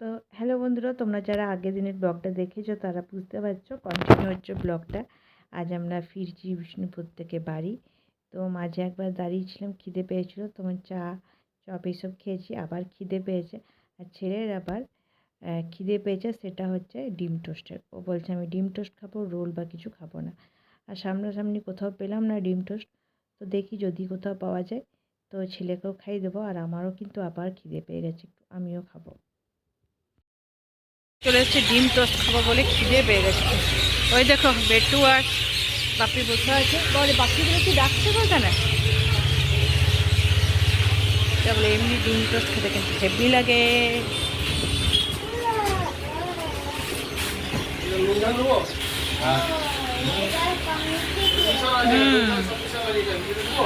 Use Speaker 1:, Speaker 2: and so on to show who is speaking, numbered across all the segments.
Speaker 1: তো হ্যালো বন্ধুরা, তোমরা যারা আগের দিনের ব্লগটা দেখেছ, তারা বুঝতে পারছ কন্টিনিউ হচ্ছে ব্লগটা। আজ আমরা ফিরছি বিষ্ণুপুর থেকে বাড়ি। তো মাঝে একবার দাঁড়িয়েছিলাম, খিদে পেয়েছিল তোমার চা, চপ এইসব খেয়েছি, আবার খিদে পেয়েছে। আর ছেলের আবার খিদে পেয়েছে, সেটা হচ্ছে ডিম টোস্টের ও বলছে, আমি ডিম টোস্ট খাব, রোল বা কিছু খাব না। আর সামনাসামনি কোথাও পেলাম না ডিম টোস্ট তো দেখি যদি কোথাও পাওয়া যায়, তো ছেলেকেও খাইয়ে দেবো, আর আমারও কিন্তু আবার খিদে পেয়ে গেছে আমিও খাব। চলে এসেছে, ডিম টোস্ট খাব বলে খিদে পেয়ে গেছে। ওই দেখো, বেটু আর বাপি বসে আছে। বলে বাকিগুলো কি ডাকছে কেন বলে, এমনি ডিম টোস্ট খেতে কিন্তু হেভি লাগে।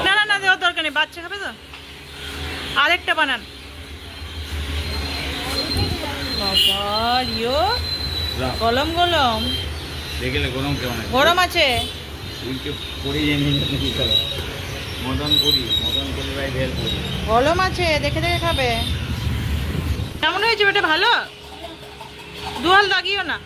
Speaker 1: না না না, দেওয়ার দরকার নেই। বাচ্চা খাবে তো? আরেকটা বানান। বাবা রিও গলম গলম।
Speaker 2: দেখলে গরম কেমন আছে?
Speaker 1: গরম আছে?
Speaker 2: উল্টে পড়ে যাই কি করে? মদন করি মদন করি ভাই করি
Speaker 1: গলম আছে দেখে দেখে খাবে। কেমন হয়েছে বেটা ভালো? দুহাল দাগিও না।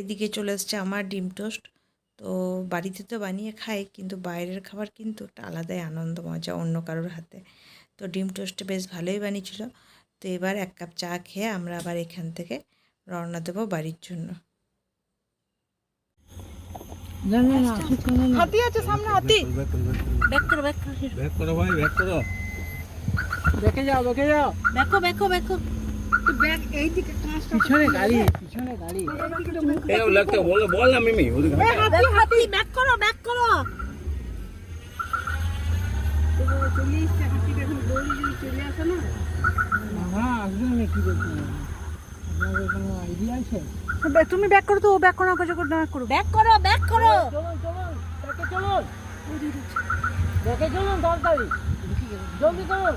Speaker 1: এদিকে চলে এসছে আমার ডিম টোস্ট। তো বাড়িতে তো বানিয়ে খাই কিন্তু বাইরের খাবার কিন্তু একটা আলাদাই আনন্দ মজা অন্য কারোর হাতে। তো ডিম টোস্টটা বেশ ভালোই বানিয়েছিল। তো এবার এক কাপ চা খেয়ে আমরা আবার এখান থেকে রওনা দেবো বাড়ির জন্য। হাতি আছে সামনে হাতি। ব্যাক করো ব্যাক করো।
Speaker 2: ব্যাক করো ভাই ব্যাক করো।
Speaker 3: দেখে যাও দেখে যাও।
Speaker 1: ব্যাকো ব্যাকো ব্যাকো
Speaker 3: পিছনে গাড়ি পিছনে গাড়ি।
Speaker 2: এ লাগতে বল বল না মিমি ওদিকে।
Speaker 1: হাতি হাতি ব্যাক করো ব্যাক করো।
Speaker 3: মামা আসবে আমি কি দেখছি আপনাদের কোনো আইডিয়া আছে?
Speaker 1: তুমি ব্যাক করো তো ও ব্যাক করো কিছু করো ব্যাক করো। ব্যাক করো ব্যাক করো।
Speaker 3: চলুন চলুন দেখে চলুন। দেখে জলদি করুন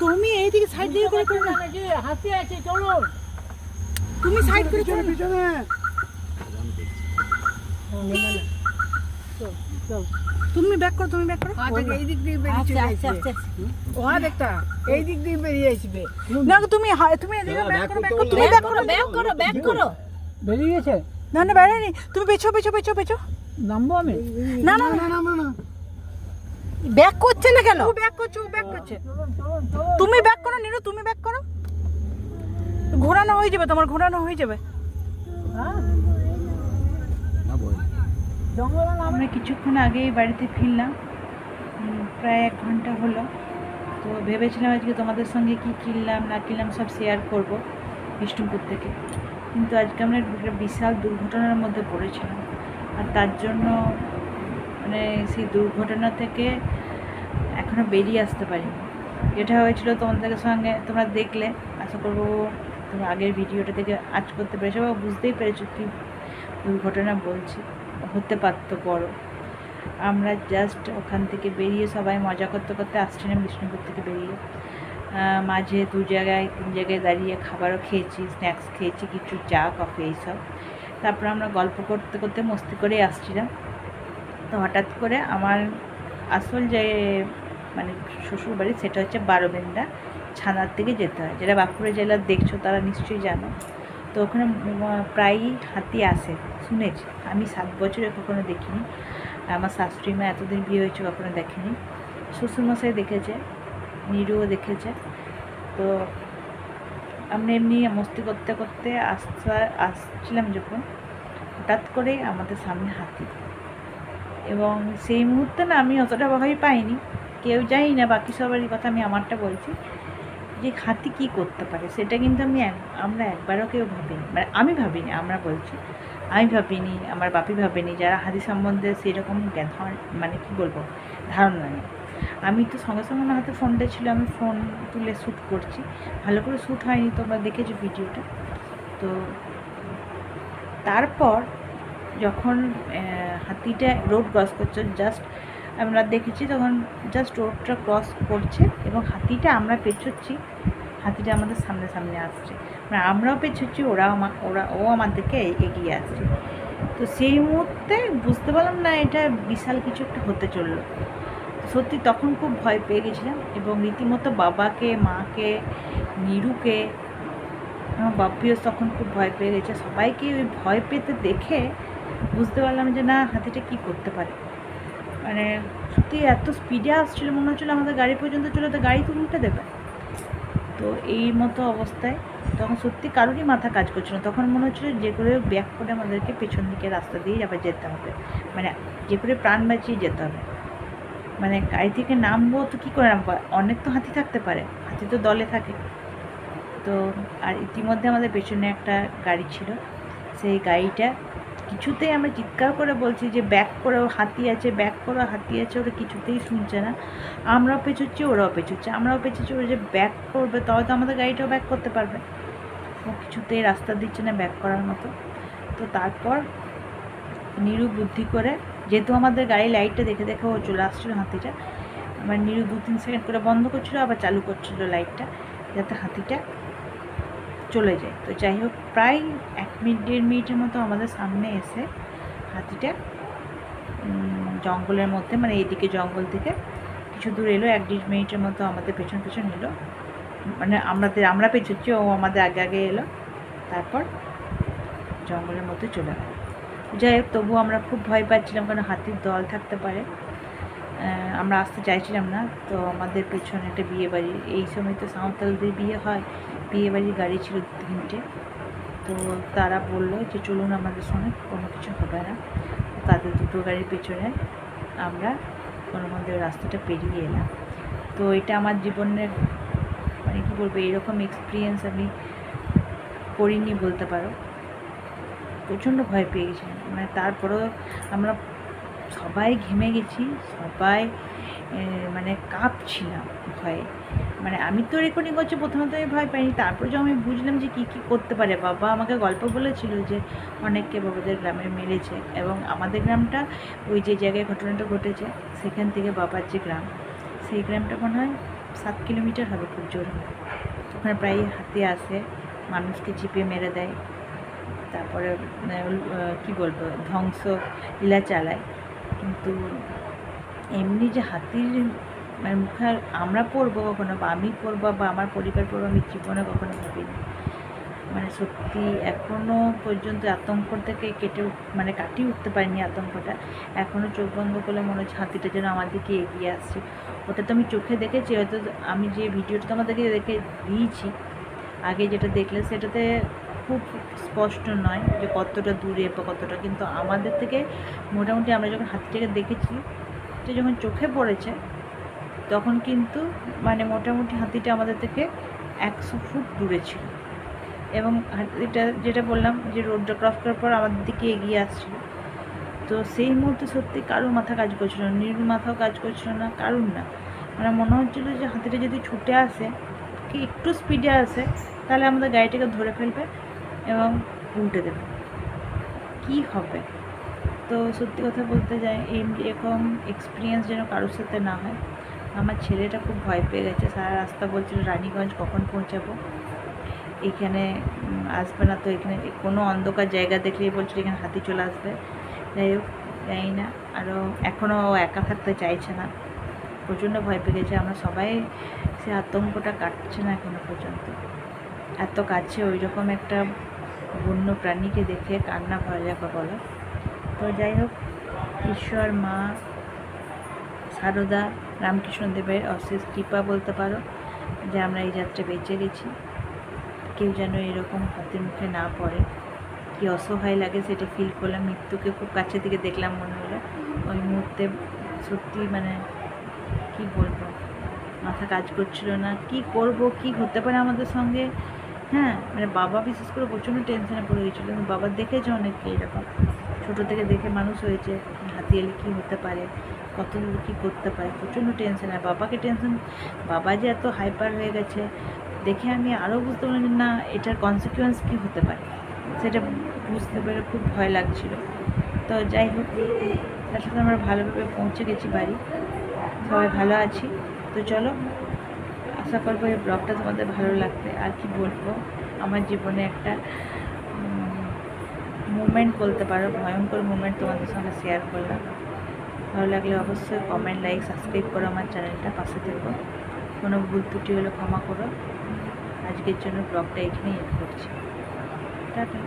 Speaker 1: তুমি এইদিকে সাইড দিয়ে করে করো না
Speaker 3: আছে চলুন।
Speaker 1: তুমি সাইড করে করো
Speaker 3: পিছনে
Speaker 1: তুমি ব্যাক করো তুমি ব্যাক করো।
Speaker 3: এই দিক দিয়ে
Speaker 1: আচ্ছা আচ্ছা আচ্ছা
Speaker 3: ওহা দেখতা এই দিক দিয়ে বেরিয়ে আসবে।
Speaker 1: না তুমি তুমি এদিকে ব্যাক করো ব্যাক করো তুমি ব্যাক করো ব্যাক করো ব্যাক করো।
Speaker 3: বেরিয়ে গেছে
Speaker 1: না না বেরোয়নি। তুমি পেছো পেছো পেছো পেছো।
Speaker 3: নামবো আমি?
Speaker 1: না না
Speaker 3: না না না।
Speaker 1: ব্যাক করছে না কেন? ব্যাক করছে ও ব্যাক করছে। তুমি ব্যাক করো নিরু তুমি ব্যাক করো। ঘোরানো হয়ে যাবে তোমার ঘোরানো হয়ে যাবে।
Speaker 3: হ্যাঁ
Speaker 2: না বল
Speaker 3: জঙ্গলে নাম
Speaker 1: আমরা কিছুক্ষণ আগেই বাড়িতে ফিরলাম। প্রায় এক ঘণ্টা হলো। তো ভেবেছিলাম আজকে তোমাদের সঙ্গে কি কিনলাম, না কিনলাম, সব শেয়ার করব বিষ্ণুপুর থেকে। কিন্তু আজকে আমরা একটা বিশাল দুর্ঘটনার মধ্যে পড়েছিলাম। আর তার জন্য মানে সেই দুর্ঘটনা থেকে এখনও বেরিয়ে আসতে পারিনি। যেটা হয়েছিল তোমাদের সঙ্গে তোমরা দেখলে, আশা করব তোমরা আগের ভিডিওটা থেকে আজ করতে পেরেছ বা বুঝতেই পেরেছ কি দুর্ঘটনা বলছি। হতে পারতো বড়। আমরা জাস্ট ওখান থেকে বেরিয়ে সবাই মজা করতে করতে আসছিলাম বিষ্ণুপুর থেকে বেরিয়ে। মাঝে দু জায়গায়, তিন জায়গায় দাঁড়িয়ে খাবারও খেয়েছি স্ন্যাক্স খেয়েছি, কিছু চা কফি এইসব। তারপর আমরা গল্প করতে করতে মস্তি করে আসছিলাম। তো হঠাৎ করে আমার আসল যে মানে শ্বশুর বাড়ি, সেটা হচ্ছে বারোবেন্দা, ছানার দিকে যেতে হয়। যেটা বাঁকুড়া জেলার দেখছ, তারা নিশ্চয়ই জানো। তো ওখানে প্রায়ই হাতি আসে, শুনেছি। আমি সাত বছরে কখনো দেখিনি। আমার শাশুড়ি মা এতদিন বিয়ে হয়েছে, কখনো দেখেনি। শ্বশুরমশাই দেখেছে, নিরুও দেখেছে। তো আমরা এমনি মস্তি করতে করতে আসতে আসছিলাম যখন, হঠাৎ করেই আমাদের সামনে হাতি। এবং সেই মুহূর্তে না আমি অতটা ভয় পাইনি। কেউ জানি না, বাকি সবারই কথা আমি আমারটা বলছি। যে হাতি কী করতে পারে, সেটা কিন্তু আমি আমরা একবারও কেউ ভাবিনি। মানে আমি ভাবিনি, আমরা বলছি। আমি ভাবিনি, আমার বাপি ভাবেনি, যারা হাতি সম্বন্ধে সেরকম জ্ঞান মানে কি বলব, ধারণা নেই। আমি তো সঙ্গে সঙ্গে আমার হাতে ফোনটা ছিল, আমি ফোন তুলে শ্যুট করছি। ভালো করে শ্যুট হয়নি, তোমরা দেখেছ ভিডিওটা। তো তারপর যখন হাতিটা রোড ক্রস করছে জাস্ট আমরা দেখেছি তখন জাস্ট রোডটা ক্রস করছে এবং হাতিটা আমরা পেছোচ্ছি। হাতিটা আমাদের সামনে সামনে আসছে। মানে আমরাও পেছোচ্ছি, ওরাও ওরা, ও আমাদেরকে এগিয়ে আসছে। তো সেই মুহূর্তে বুঝতে পারলাম না এটা বিশাল কিছু একটা হতে চলল। সত্যি তখন খুব ভয় পেয়ে গেছিলাম এবং রীতিমতো বাবাকে, মাকে, নিরুকে, আমার বাপিও তখন খুব ভয় পেয়ে গেছে। সবাইকে ওই ভয় পেতে দেখে বুঝতে পারলাম যে না, হাতিটা কি করতে পারে। মানে সত্যি এত স্পিডে আসছিল, মনে হচ্ছিল আমাদের গাড়ি পর্যন্ত চলে, তো গাড়ি তো উল্টে দেবে। তো এই মতো অবস্থায় তখন সত্যি কারোরই মাথা কাজ করছিল তখন মনে হচ্ছিল যে করে ব্যাক করে আমাদেরকে পেছন দিকে রাস্তা দিয়ে আবার যেতে হবে। মানে যে করে প্রাণ বাঁচিয়ে যেতে হবে। মানে গাড়ি থেকে নামবো তো কী করে নামবো? অনেক তো হাতি থাকতে পারে, হাতি তো দলে থাকে। তো আর ইতিমধ্যে আমাদের পেছনে একটা গাড়ি ছিল। সেই গাড়িটা কিছুতেই আমরা চিৎকার করে বলছি যে, ব্যাক করো, হাতি আছে, ব্যাক করো, হাতি আছে। ওরা কিছুতেই শুনছে না। আমরাও পেছোচ্ছি ওরাও পেছোচ্ছে আমরাও পেছোচ্ছি ওরা যে ব্যাক করবে তবে তো আমাদের গাড়িটাও ব্যাক করতে পারবে। ও কিছুতেই রাস্তা দিচ্ছে না ব্যাক করার মতো। তো তারপর নিরু বুদ্ধি করে, যেহেতু আমাদের গাড়ি লাইটটা দেখে দেখে ও চলে আসছিল হাতিটা, আমার নিরু দু তিন সেকেন্ড করে বন্ধ করছিল, আবার চালু করছিল লাইটটা, যাতে হাতিটা চলে যায়। তো যাই হোক প্রায় এক মিনিট, দেড় মিনিটের মতো আমাদের সামনে এসে হাতিটা জঙ্গলের মধ্যে মানে এইদিকে জঙ্গল থেকে কিছু দূর এলো, এক দেড় মিনিটের মতো আমাদের পেছন পেছন এলো। মানে আমাদের, আমরা পেছোচ্ছি ও আমাদের আগে আগে এলো, তারপর জঙ্গলের মধ্যে চলে গেল। যাই হোক, তবুও আমরা খুব ভয় পাচ্ছিলাম কারণ হাতির দল থাকতে পারে। আমরা আসতে চাইছিলাম না। তো আমাদের পেছনে একটা বিয়ে বাড়ি, এই সময় তো সাঁওতালদের বিয়ে হয়। বিয়ে বাড়ির গাড়ি ছিল তিনটে। তো তারা বলল যে, চলুন আমাদের সঙ্গে, কোনো কিছু হবে না। তাদের দুটো গাড়ির পেছনে আমরা কোনো মধ্যে রাস্তাটা পেরিয়ে এলাম। তো এটা আমার জীবনের মানে কী বলব, এরকম এক্সপিরিয়েন্স আমি করিনি বলতে পারো। প্রচণ্ড ভয় পেয়ে গেছিলাম। মানে তারপরেও আমরা সবাই ঘেমে গেছি, সবাই মানে কাঁপছিলাম ভয়ে। মানে আমি তো রেকর্ডিং করছি প্রথমে তো আমি ভয় পাইনি, তারপর যখন আমি বুঝলাম যে কী কী করতে পারে, বাবা আমাকে গল্প বলেছিল যে অনেককে বাবাদের গ্রামে মেরেছে এবং আমাদের গ্রামটা ওই যে জায়গায় ঘটনাটা ঘটেছে, সেখান থেকে বাবার যে গ্রাম, সেই গ্রামটা মনে হয় সাত কিলোমিটার হবে, খুব জোর ওখানে প্রায় হাতি আসে, মানুষকে চিপে মেরে দেয়, তারপরে কি বলব, ধ্বংস, লীলা চালায়। কিন্তু এমনি যে হাতির মানে মুখে আমরা পড়ব কখনো বা আমি পড়ব বা আমার পরিবার পড়ব, আমি জীবনে কখনো ভাবিনি। মানে সত্যি এখনও পর্যন্ত আতঙ্ক থেকে কেটে মানে কাটিয়ে উঠতে পারিনি আতঙ্কটা। এখনও চোখ বন্ধ করলে মনে হচ্ছে হাতিটা যেন আমার দিকে এগিয়ে আসছে। ওটা তো আমি চোখে দেখেছি, হয়তো আমি যে ভিডিওটা তোমাদেরকে দেখে দিয়েছি, আগে যেটা দেখলে সেটাতে খুব স্পষ্ট নয় যে কতটা দূরে বা কতটা, কিন্তু আমাদের থেকে মোটামুটি আমরা যখন হাতিটাকে দেখেছি এটা যখন চোখে পড়েছে তখন কিন্তু মানে মোটামুটি হাতিটা আমাদের থেকে একশো ফুট দূরে ছিল। এবং হাতিটা যেটা বললাম যে রোডটা ক্রস করার পর আমাদের দিকে এগিয়ে আসছিল। তো সেই মুহূর্তে সত্যি কারোর মাথা কাজ করছিল না, নিরুর মাথাও কাজ করছিল না, কারুর না। মানে মনে হচ্ছিল যে হাতিটা যদি ছুটে আসে, কি একটু স্পিডে আসে, তাহলে আমাদের গাড়িটাকে ধরে ফেলবে এবং উল্টে দেবে। কি হবে? তো সত্যি কথা বলতে যাই এরকম এক্সপিরিয়েন্স যেন কারোর সাথে না হয়। আমার ছেলেটা খুব ভয় পেয়ে গেছে। সারা রাস্তা বলছিল, রানীগঞ্জ কখন পৌঁছাবো? এখানে আসবে না তো এখানে। কোনো অন্ধকার জায়গা দেখলেই বলছিল এখানে হাতি চলে আসবে। যাই হোক, জানি না। আরও এখনও একা থাকতে চাইছে না। প্রচণ্ড ভয় পেয়ে গেছে। আমরা সবাই সে আতঙ্কটা কাটছে না এখনও পর্যন্ত। এত কাছে ওই রকম একটা বন্য প্রাণীকে দেখে কান্না ভয় লাগা বলো। তো যাই হোক, ঈশ্বর, মা, সারদা রামকৃষ্ণদেবের অশেষ কৃপা বলতে পারো যে আমরা এই যাত্রা বেঁচে গেছি। কেউ যেন এরকম হাতের মুখে না পড়ে। কি অসহায় লাগে সেটা ফিল করলাম। মৃত্যুকে খুব কাছে থেকে দেখলাম মনে হলো। ওই মুহূর্তে সত্যি মানে কি বলব? মাথা কাজ করছিল না। কি করব? কি হতে পারে আমাদের সঙ্গে? হ্যাঁ মানে বাবা বিশেষ করে প্রচণ্ড টেনশনে পড়ে গেছিল। কিন্তু বাবা দেখেছে অনেককে এরকম। ছোটো থেকে দেখে মানুষ হয়েছে। হাতি এলে কী হতে পারে? কত দূর কী করতে পারে, প্রচণ্ড টেনশন আর বাবাকে টেনশন বাবা যে এত হাইপার হয়ে গেছে, দেখে আমি আরও বুঝতে পারলাম না, এটার কনসিকুয়েন্স কী হতে পারে? সেটা বুঝতে পেরে খুব ভয় লাগছিল। তো যাই হোক, তার সাথে আমরা ভালোভাবে পৌঁছে গেছি বাড়ি। সবাই ভালো আছি। তো চলো, আশা করব এই ব্লগটা তোমাদের ভালো লাগবে। আর কি বলব, আমার জীবনে একটা মুমেন্ট বলতে পারো, ভয়ঙ্কর মুমেন্ট তোমাদের সঙ্গে শেয়ার করলাম। ভালো লাগলে অবশ্যই কমেন্ট লাইক সাবস্ক্রাইব করো আমার চ্যানেলটা পাশে থেকো। কোনো ভুল ত্রুটি হলে ক্ষমা করো। আজকের জন্য ব্লগটা এখানেই এড করছি। টাটা।